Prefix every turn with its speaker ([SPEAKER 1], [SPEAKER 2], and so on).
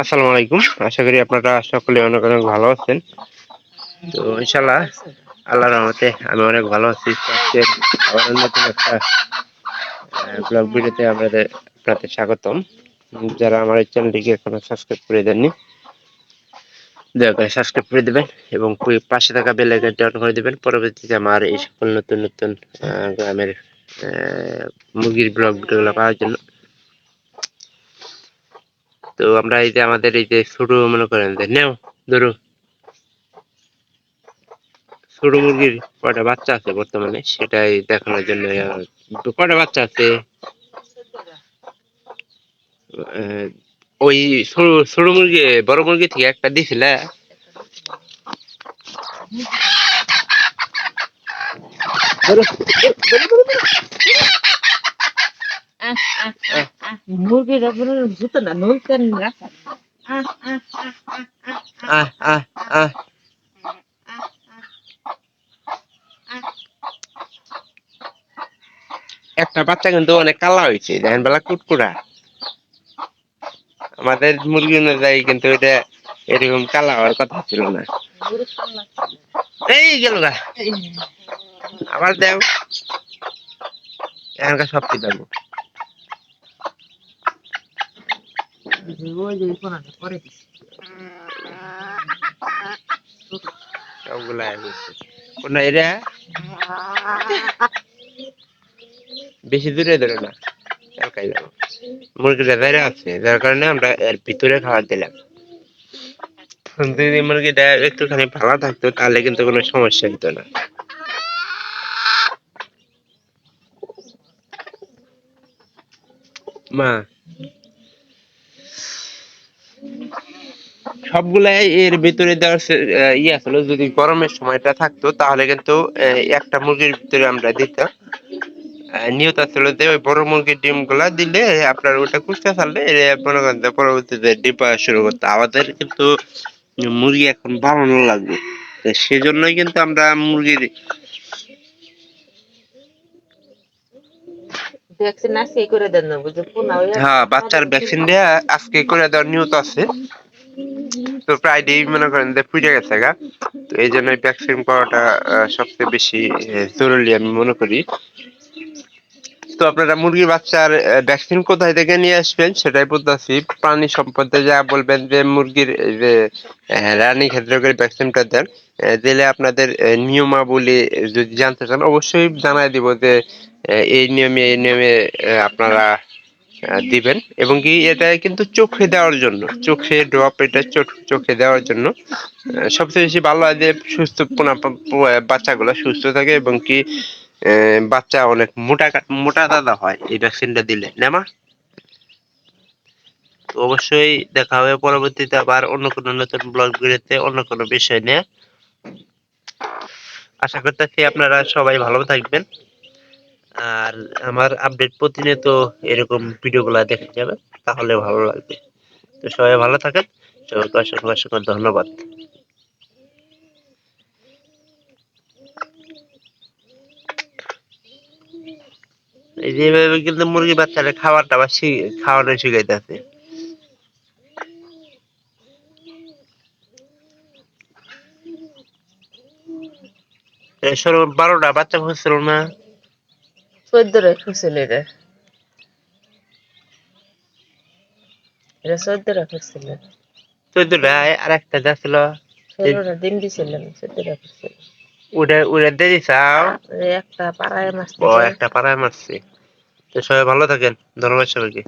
[SPEAKER 1] আসসালামু আলাইকুম। আশা করি আপনারা সকলে অনেক অনেক ভালো আছেন। তো ইনশাল্লাহ আল্লাহর রহমতে আমি অনেক ভালো আছি। আবার নতুন একটা ব্লগ ভিডিওতে আমাদের আপনাদের স্বাগতম। যারা আমার এই চ্যানেলটিকে এখনও সাবস্ক্রাইব করে দেননি, দয়া করে সাবস্ক্রাইব করে দেবেন এবং পাশে থাকা বেল আইকনটি অন করে দেবেন। পরবর্তীতে আমার এই সকল নতুন নতুন গ্রামের মুরগির ব্লগ ভিডিওগুলো পাওয়ার জন্য। তো আমরা এই যে আমাদের এই যে ছোট মনে করেন যে নেও ধরো। ছোট মুরগির কয়টা বাচ্চা আছে বর্তমানে সেটাই দেখানোর জন্য কয়টা বাচ্চা আছে? ওই ছোট মুরগি বড় মুরগি থেকে একটা দিছিল ধরো, ধরো, ধরো, ধরো।
[SPEAKER 2] মুরগির আপনার জুতো না নলকেন রাখা
[SPEAKER 1] আহ আহ আহ একটা বাচ্চা কিন্তু অনেক কালা হয়েছে, দেখেন বেলা কুটকুড়া আমাদের মুরগি অনুযায়ী কিন্তু এটা এরকম কালা হওয়ার কথা ছিল না। এই গেল গা। আবার দেও এখানকার সব কি দেবো
[SPEAKER 2] ওই যে কোনাটা
[SPEAKER 1] বেশি দূরে ধরে না, এলাকায় যাব। মুরগিটা আছে, যার কারণে আমরা এর ভিতরে খাবার দিলাম। যদি মুরগিটা একটুখানি ভালো থাকতো, তাহলে কিন্তু কোনো সমস্যা হতো না। মা সবগুলাই এর ভিতরে দেওয়ার ইয়ে ছিল যদি গরমের সময়টা থাকতো তাহলে কিন্তু একটা মুরগির ভিতরে আমরা দিতাম। নিয়ত ছিল যে ওই বড় মুরগির ডিমগুলা দিলে আপনার ওটা কুচকা ছাড়লে এর মনে করেন পরবর্তীতে ডিম পাওয়া শুরু করতো। আমাদের কিন্তু মুরগি এখন বাড়ানো লাগবে। সেজন্যই কিন্তু আমরা মুরগির
[SPEAKER 2] ভ্যাকসিন আজকে করে দেন না বুঝে পুনা ওই
[SPEAKER 1] হ্যাঁ বাচ্চার ভ্যাকসিন দেয়া আজকে করে দেওয়ার নিয়ত আছে। তো প্রায় ডেই মনে করেন যে ফুটে গেছে গা। তো এই জন্য ভ্যাকসিন করাটা সবচেয়ে বেশি জরুরি আমি মনে করি। তো আপনারা মুরগির বাচ্চার ভ্যাকসিন কোথায় থেকে নিয়ে আসবেন সেটাই বলতেছি। প্রাণী সম্পদে যা বলবেন যে মুরগির যে রানী ক্ষেত্রে করে ভ্যাকসিনটা দেন দিলে আপনাদের নিয়মাবলী যদি জানতে চান, অবশ্যই জানাই দিব যে এই নিয়মে এই নিয়মে আপনারা দিবেন এবং কি এটা কিন্তু চোখে দেওয়ার জন্য, চোখে ড্রপ এটা চোখ- দেওয়ার জন্য। সবচেয়ে বেশি ভালো হয় যে সুস্থ বাচ্চাগুলো সুস্থ থাকে এবং কি বাচ্চা অনেক মোটা মোটা দাদা হয়, এই ভ্যাকসিনটা দিলে। নেমা অবশ্যই দেখা হবে পরবর্তীতে আবার অন্য কোনো নতুন ব্লগ ভিডিওতে অন্য কোনো বিষয় নিয়ে। আশা করতেছি আপনারা সবাই ভালো থাকবেন। আর আমার আপডেট প্রতিনিয়ত এরকম ভিডিওগুলো দেখে যাবেন তাহলে ভালো লাগবে। তো সবাই ভালো থাকেন, সবাইকে অসংখ্য অসংখ্য ধন্যবাদ। এই যে এভাবে কিন্তু মুরগি বাচ্চারা খাবার টাবার খাওয়ানো শিখাইতেছে। বারোটা বাচ্চা হচ্ছিল না।
[SPEAKER 2] চোদ্দ রাখছিল এটা এটা চোদ্দ রাখছিল
[SPEAKER 1] চোদ্দটা আর একটা যাচ্ছিল
[SPEAKER 2] ষোলোটা ডিম দিছিলাম চোদ্দ
[SPEAKER 1] দিয়ে দিছাও
[SPEAKER 2] একটা পাড়ায় মাছ
[SPEAKER 1] ও একটা পাড়ায় মারছি। তো সবাই ভালো থাকেন ধন্যবাদ সবাইকে।